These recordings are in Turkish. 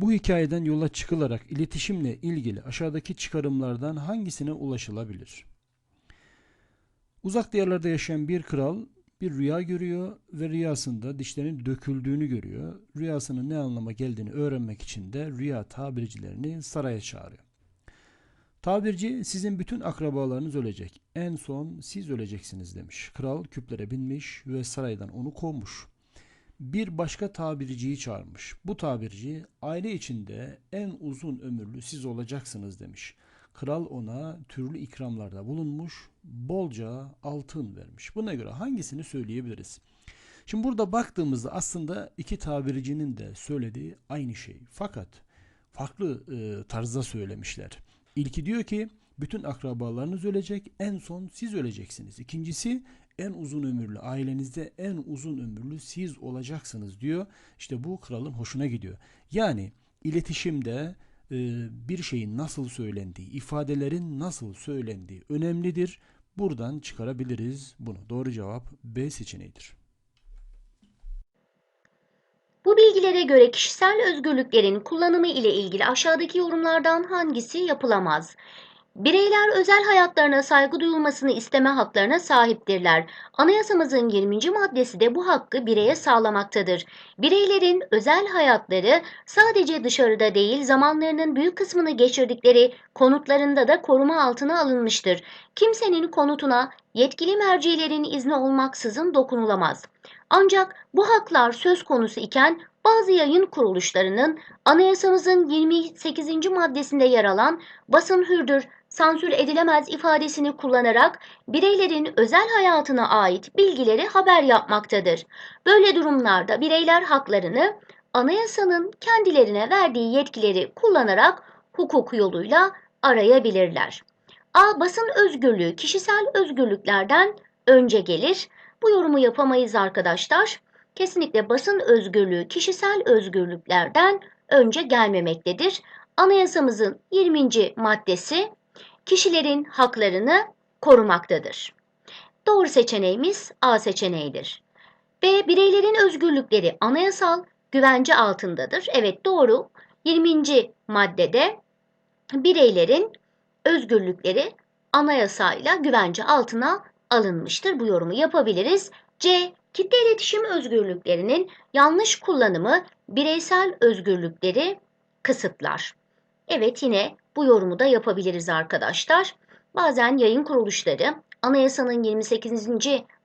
Bu hikayeden yola çıkılarak iletişimle ilgili aşağıdaki çıkarımlardan hangisine ulaşılabilir? Uzak diyarlarda yaşayan bir kral bir rüya görüyor ve rüyasında dişlerinin döküldüğünü görüyor. Rüyasının ne anlama geldiğini öğrenmek için de rüya tabircilerini saraya çağırıyor. Tabirci sizin bütün akrabalarınız ölecek. En son siz öleceksiniz demiş. Kral küplere binmiş ve saraydan onu kovmuş. Bir başka tabirciyi çağırmış. Bu tabirci aile içinde en uzun ömürlü siz olacaksınız demiş. Kral ona türlü ikramlarda bulunmuş, bolca altın vermiş. Buna göre hangisini söyleyebiliriz? Şimdi burada baktığımızda aslında iki tabircinin de söylediği aynı şey. Fakat farklı e, tarzda söylemişler. İlki diyor ki bütün akrabalarınız ölecek, en son siz öleceksiniz. İkincisi en uzun ömürlü, ailenizde en uzun ömürlü siz olacaksınız diyor. İşte bu kralın hoşuna gidiyor. Yani iletişimde e, bir şeyin nasıl söylendiği, ifadelerin nasıl söylendiği önemlidir. Buradan çıkarabiliriz bunu. Doğru cevap B seçeneğidir. Bu bilgilere göre kişisel özgürlüklerin kullanımı ile ilgili aşağıdaki yorumlardan hangisi yapılamaz? Bireyler özel hayatlarına saygı duyulmasını isteme haklarına sahiptirler. Anayasamızın 20. maddesi de bu hakkı bireye sağlamaktadır. Bireylerin özel hayatları sadece dışarıda değil, zamanlarının büyük kısmını geçirdikleri konutlarında da koruma altına alınmıştır. Kimsenin konutuna yetkili mercilerin izni olmaksızın dokunulamaz. Ancak bu haklar söz konusu iken bazı yayın kuruluşlarının anayasamızın 28. maddesinde yer alan basın hürdür, sansür edilemez ifadesini kullanarak bireylerin özel hayatına ait bilgileri haber yapmaktadır. Böyle durumlarda bireyler haklarını anayasanın kendilerine verdiği yetkileri kullanarak hukuk yoluyla arayabilirler. A. Basın özgürlüğü kişisel özgürlüklerden önce gelir. Bu yorumu yapamayız arkadaşlar. Kesinlikle basın özgürlüğü kişisel özgürlüklerden önce gelmemektedir. Anayasamızın 20. maddesi kişilerin haklarını korumaktadır. Doğru seçeneğimiz A seçeneğidir. B. Bireylerin özgürlükleri anayasal güvence altındadır. Evet doğru. 20. maddede bireylerin özgürlükleri anayasayla güvence altına alınmıştır. Bu yorumu yapabiliriz. C. Kitle iletişim özgürlüklerinin yanlış kullanımı bireysel özgürlükleri kısıtlar. Evet yine bu yorumu da yapabiliriz arkadaşlar. Bazen yayın kuruluşları anayasanın 28.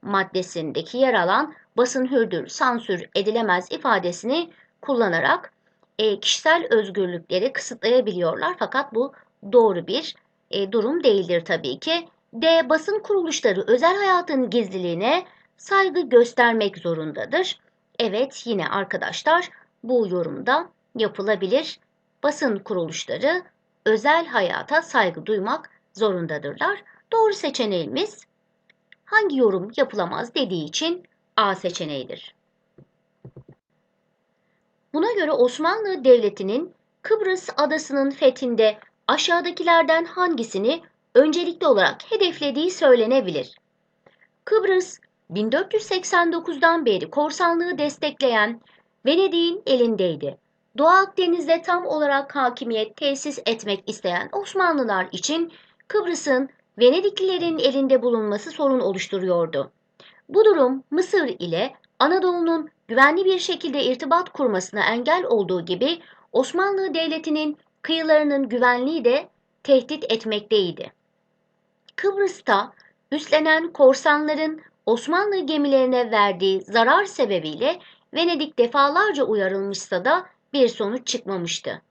maddesindeki yer alan basın hürdür, sansür edilemez ifadesini kullanarak e, kişisel özgürlükleri kısıtlayabiliyorlar. Fakat bu doğru bir e, durum değildir tabii ki. D. Basın kuruluşları özel hayatın gizliliğine saygı göstermek zorundadır. Evet yine arkadaşlar bu yorumda yapılabilir. Basın kuruluşları özel hayata saygı duymak zorundadırlar. Doğru seçeneğimiz hangi yorum yapılamaz dediği için A seçeneğidir. Buna göre Osmanlı Devleti'nin Kıbrıs adasının fethinde aşağıdakilerden hangisini öncelikli olarak hedeflediği söylenebilir. Kıbrıs 1489'dan beri korsanlığı destekleyen Venedik'in elindeydi. Doğu Akdeniz'de tam olarak hakimiyet tesis etmek isteyen Osmanlılar için Kıbrıs'ın Venediklilerin elinde bulunması sorun oluşturuyordu. Bu durum Mısır ile Anadolu'nun güvenli bir şekilde irtibat kurmasına engel olduğu gibi Osmanlı Devleti'nin kıyılarının güvenliği de tehdit etmekteydi. Kıbrıs'ta üstlenen korsanların Osmanlı gemilerine verdiği zarar sebebiyle Venedik defalarca uyarılmışsa da bir sonuç çıkmamıştı.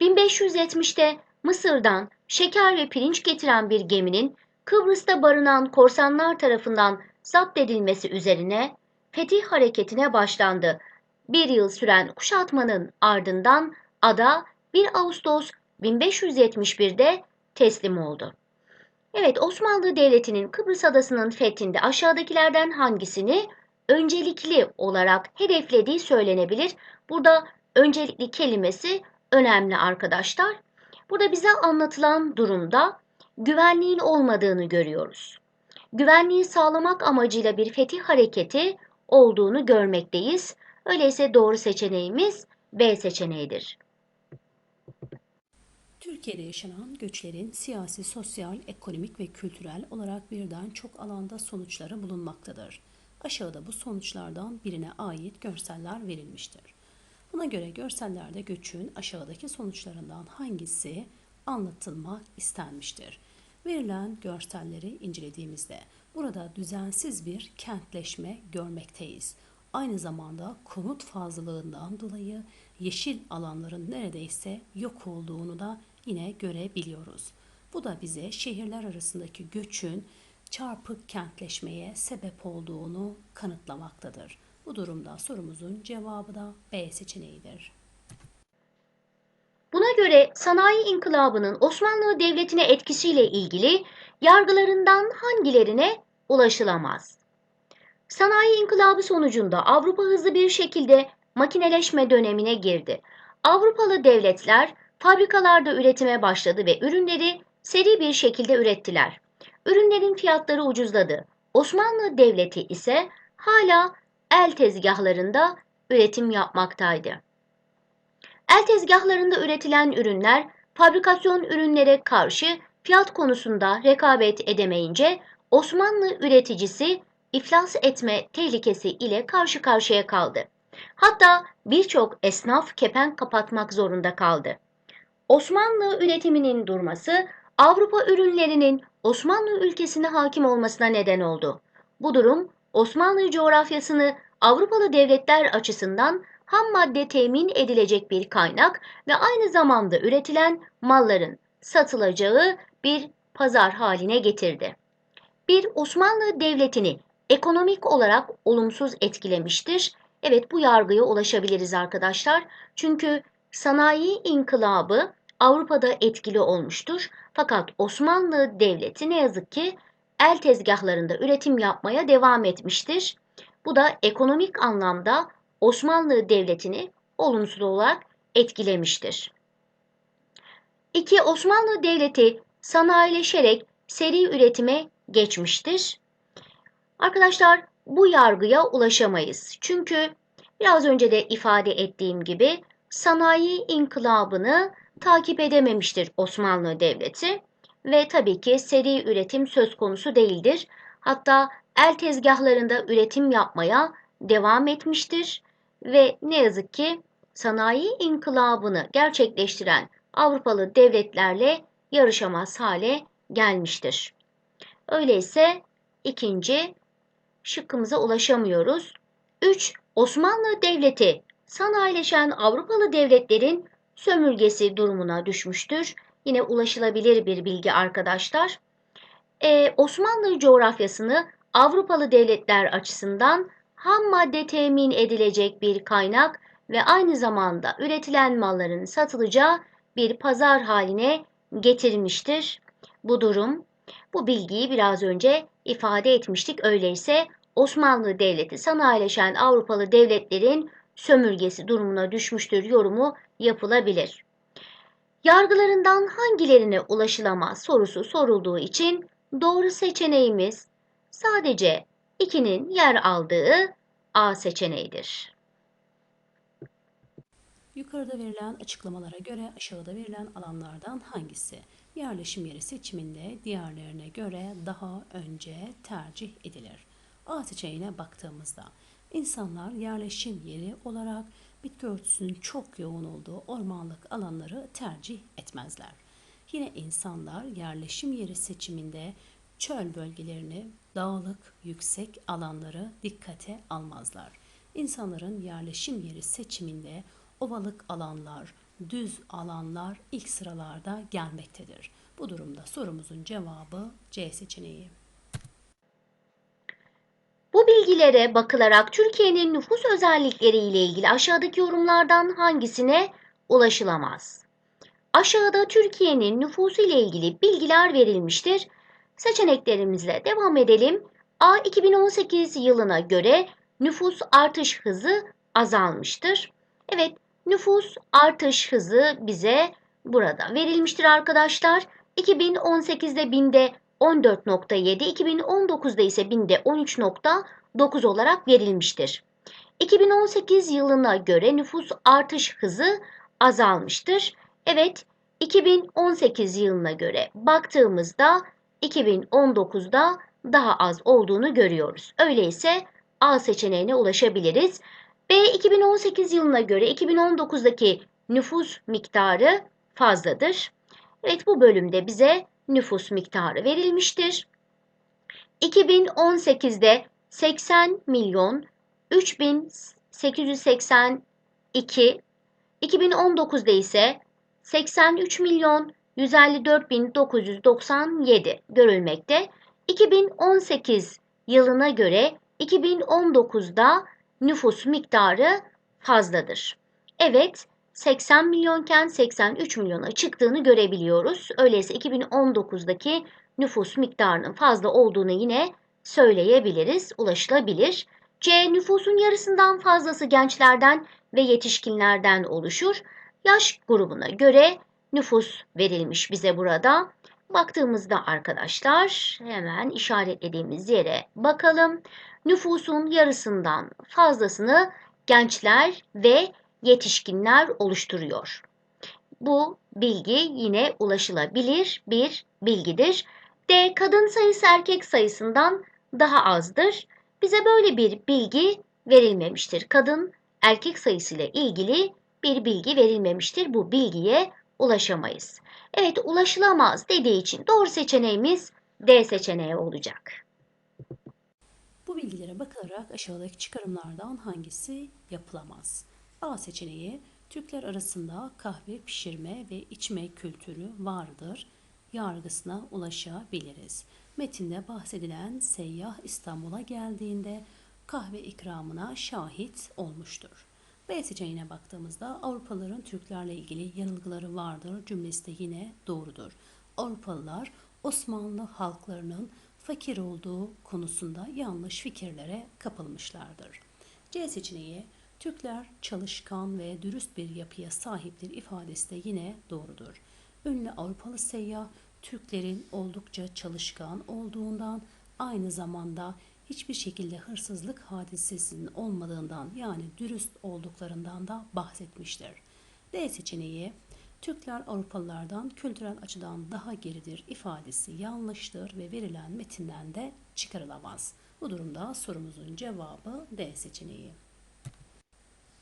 1570'te Mısır'dan şeker ve pirinç getiren bir geminin Kıbrıs'ta barınan korsanlar tarafından zapt edilmesi üzerine fetih hareketine başlandı. Bir yıl süren kuşatmanın ardından ada 1 Ağustos 1571'de teslim oldu. Evet Osmanlı Devleti'nin Kıbrıs Adası'nın fethinde aşağıdakilerden hangisini öncelikli olarak hedeflediği söylenebilir. Burada öncelikli kelimesi önemli arkadaşlar. Burada bize anlatılan durumda güvenliğin olmadığını görüyoruz. Güvenliği sağlamak amacıyla bir fetih hareketi olduğunu görmekteyiz. Öyleyse doğru seçeneğimiz B seçeneğidir. Türkiye'de yaşanan göçlerin siyasi, sosyal, ekonomik ve kültürel olarak birden çok alanda sonuçları bulunmaktadır. Aşağıda bu sonuçlardan birine ait görseller verilmiştir. Buna göre görsellerde göçün aşağıdaki sonuçlarından hangisi anlatılmak istenmiştir? Verilen görselleri incelediğimizde burada düzensiz bir kentleşme görmekteyiz. Aynı zamanda konut fazlalığından dolayı yeşil alanların neredeyse yok olduğunu da yine görebiliyoruz. Bu da bize şehirler arasındaki göçün çarpık kentleşmeye sebep olduğunu kanıtlamaktadır. Bu durumda sorumuzun cevabı da B seçeneğidir. Buna göre sanayi inkılabının Osmanlı Devleti'ne etkisiyle ilgili yargılarından hangilerine ulaşılamaz? Sanayi inkılabı sonucunda Avrupa hızlı bir şekilde makineleşme dönemine girdi. Avrupalı devletler fabrikalarda üretime başladı ve ürünleri seri bir şekilde ürettiler. Ürünlerin fiyatları ucuzladı. Osmanlı Devleti ise hala el tezgahlarında üretim yapmaktaydı. El tezgahlarında üretilen ürünler fabrikasyon ürünlere karşı fiyat konusunda rekabet edemeyince Osmanlı üreticisi iflas etme tehlikesi ile karşı karşıya kaldı. Hatta birçok esnaf kepenk kapatmak zorunda kaldı. Osmanlı üretiminin durması Avrupa ürünlerinin Osmanlı ülkesine hakim olmasına neden oldu. Bu durum Osmanlı coğrafyasını Avrupalı devletler açısından ham madde temin edilecek bir kaynak ve aynı zamanda üretilen malların satılacağı bir pazar haline getirdi. Bir Osmanlı devletini ekonomik olarak olumsuz etkilemiştir. Evet bu yargıya ulaşabiliriz arkadaşlar. Çünkü sanayi inkılabı Avrupa'da etkili olmuştur. Fakat Osmanlı Devleti ne yazık ki el tezgahlarında üretim yapmaya devam etmiştir. Bu da ekonomik anlamda Osmanlı Devleti'ni olumsuz olarak etkilemiştir. 2. Osmanlı Devleti sanayileşerek seri üretime geçmiştir. Arkadaşlar bu yargıya ulaşamayız. Çünkü biraz önce de ifade ettiğim gibi sanayi inkılabını takip edememiştir Osmanlı Devleti ve tabii ki seri üretim söz konusu değildir. Hatta el tezgahlarında üretim yapmaya devam etmiştir ve ne yazık ki sanayi inkılabını gerçekleştiren Avrupalı devletlerle yarışamaz hale gelmiştir. Öyleyse ikinci şıkkımıza ulaşamıyoruz. 3. Osmanlı Devleti sanayileşen Avrupalı devletlerin sömürgesi durumuna düşmüştür. Yine ulaşılabilir bir bilgi arkadaşlar. Ee, Osmanlı coğrafyasını Avrupalı devletler açısından ham madde temin edilecek bir kaynak ve aynı zamanda üretilen malların satılacağı bir pazar haline getirmiştir. Bu durum, bu bilgiyi biraz önce ifade etmiştik. Öyleyse Osmanlı Devleti sanayileşen Avrupalı devletlerin sömürgesi durumuna düşmüştür yorumu yapılabilir. Yargılarından hangilerine ulaşılamaz sorusu sorulduğu için doğru seçeneğimiz sadece 2'nin yer aldığı A seçeneğidir. Yukarıda verilen açıklamalara göre aşağıda verilen alanlardan hangisi yerleşim yeri seçiminde diğerlerine göre daha önce tercih edilir? A seçeneğine baktığımızda insanlar yerleşim yeri olarak bitki örtüsünün çok yoğun olduğu ormanlık alanları tercih etmezler. Yine insanlar yerleşim yeri seçiminde çöl bölgelerini, dağlık, yüksek alanları dikkate almazlar. İnsanların yerleşim yeri seçiminde ovalık alanlar, düz alanlar ilk sıralarda gelmektedir. Bu durumda sorumuzun cevabı C seçeneği. Bilgilere bakılarak Türkiye'nin nüfus özellikleri ile ilgili aşağıdaki yorumlardan hangisine ulaşılamaz? Aşağıda Türkiye'nin nüfusu ile ilgili bilgiler verilmiştir. Seçeneklerimizle devam edelim. A 2018 yılına göre nüfus artış hızı azalmıştır. Evet, nüfus artış hızı bize burada verilmiştir arkadaşlar. 2018'de binde 14.7, 2019'da ise binde 13.9 olarak verilmiştir. 2018 yılına göre nüfus artış hızı azalmıştır. Evet, 2018 yılına göre baktığımızda 2019'da daha az olduğunu görüyoruz. Öyleyse A seçeneğine ulaşabiliriz. B 2018 yılına göre 2019'daki nüfus miktarı fazladır. Evet bu bölümde bize nüfus miktarı verilmiştir. 2018'de 80 milyon 3882, 2019'da ise 83 milyon 154 bin 997 görülmekte. 2018 yılına göre 2019'da nüfus miktarı fazladır. Evet, 80 milyonken 83 milyona çıktığını görebiliyoruz. Öyleyse 2019'daki nüfus miktarının fazla olduğunu yine söyleyebiliriz, ulaşılabilir. C. Nüfusun yarısından fazlası gençlerden ve yetişkinlerden oluşur. Yaş grubuna göre nüfus verilmiş bize burada. Baktığımızda arkadaşlar hemen işaretlediğimiz yere bakalım. Nüfusun yarısından fazlasını gençler ve yetişkinler oluşturuyor. Bu bilgi yine ulaşılabilir bir bilgidir. D. Kadın sayısı erkek sayısından daha azdır. Bize böyle bir bilgi verilmemiştir. Kadın erkek sayısı ile ilgili bir bilgi verilmemiştir. Bu bilgiye ulaşamayız. Evet ulaşılamaz dediği için doğru seçeneğimiz D seçeneği olacak. Bu bilgilere bakılarak aşağıdaki çıkarımlardan hangisi yapılamaz? A seçeneği Türkler arasında kahve pişirme ve içme kültürü vardır yargısına ulaşabiliriz. Metinde bahsedilen seyyah İstanbul'a geldiğinde kahve ikramına şahit olmuştur. B seçeneğine baktığımızda Avrupalıların Türklerle ilgili yanılgıları vardır cümlesi de yine doğrudur. Avrupalılar Osmanlı halklarının fakir olduğu konusunda yanlış fikirlere kapılmışlardır. C seçeneği Türkler çalışkan ve dürüst bir yapıya sahiptir ifadesi de yine doğrudur. Ünlü Avrupalı seyyah Türklerin oldukça çalışkan olduğundan aynı zamanda hiçbir şekilde hırsızlık hadisesinin olmadığından yani dürüst olduklarından da bahsetmiştir. D seçeneği Türkler Avrupalılardan kültürel açıdan daha geridir ifadesi yanlıştır ve verilen metinden de çıkarılamaz. Bu durumda sorumuzun cevabı D seçeneği.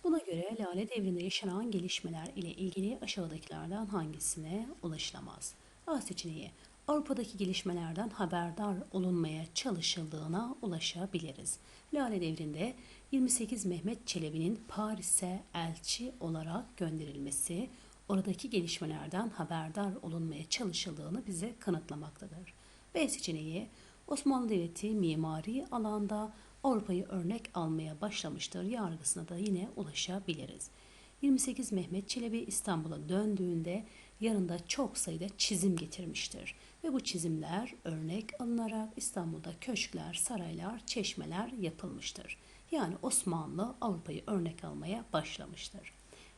Buna göre Lale devrinde yaşanan gelişmeler ile ilgili aşağıdakilerden hangisine ulaşılamaz? A seçeneği Avrupa'daki gelişmelerden haberdar olunmaya çalışıldığına ulaşabiliriz. Lale devrinde 28 Mehmet Çelebi'nin Paris'e elçi olarak gönderilmesi, oradaki gelişmelerden haberdar olunmaya çalışıldığını bize kanıtlamaktadır. B seçeneği Osmanlı Devleti mimari alanda Avrupa'yı örnek almaya başlamıştır yargısına da yine ulaşabiliriz. 28 Mehmet Çelebi İstanbul'a döndüğünde yanında çok sayıda çizim getirmiştir ve bu çizimler örnek alınarak İstanbul'da köşkler, saraylar, çeşmeler yapılmıştır. Yani Osmanlı Avrupa'yı örnek almaya başlamıştır.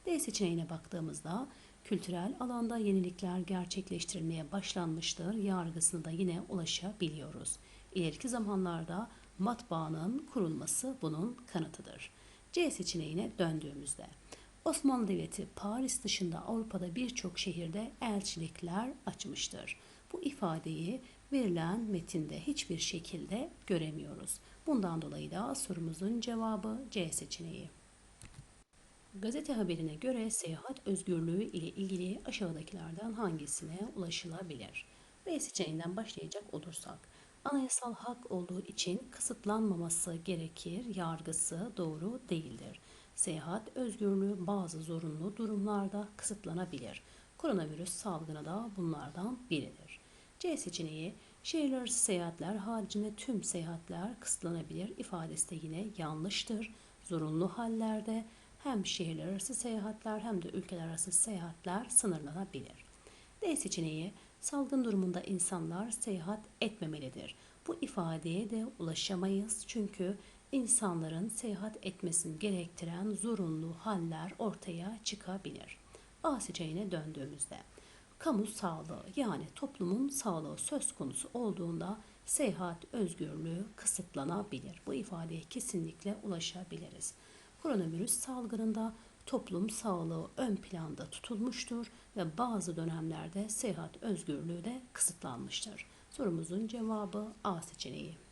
D seçeneğine baktığımızda kültürel alanda yenilikler gerçekleştirilmeye başlanmıştır yargısına da yine ulaşabiliyoruz. İleriki zamanlarda matbaanın kurulması bunun kanıtıdır. C seçeneğine döndüğümüzde Osmanlı Devleti Paris dışında Avrupa'da birçok şehirde elçilikler açmıştır. Bu ifadeyi verilen metinde hiçbir şekilde göremiyoruz. Bundan dolayı da sorumuzun cevabı C seçeneği. Gazete haberine göre seyahat özgürlüğü ile ilgili aşağıdakilerden hangisine ulaşılabilir? B seçeneğinden başlayacak olursak, anayasal hak olduğu için kısıtlanmaması gerekir yargısı doğru değildir. Seyahat özgürlüğü bazı zorunlu durumlarda kısıtlanabilir. Koronavirüs salgını da bunlardan biridir. C seçeneği şehirler arası seyahatler haricinde tüm seyahatler kısıtlanabilir ifadesi de yine yanlıştır. Zorunlu hallerde hem şehirler arası seyahatler hem de ülkeler arası seyahatler sınırlanabilir. D seçeneği salgın durumunda insanlar seyahat etmemelidir. Bu ifadeye de ulaşamayız çünkü insanların seyahat etmesini gerektiren zorunlu haller ortaya çıkabilir. A döndüğümüzde kamu sağlığı yani toplumun sağlığı söz konusu olduğunda seyahat özgürlüğü kısıtlanabilir. Bu ifadeye kesinlikle ulaşabiliriz. Koronavirüs salgınında toplum sağlığı ön planda tutulmuştur ve bazı dönemlerde seyahat özgürlüğü de kısıtlanmıştır. Sorumuzun cevabı A seçeneği.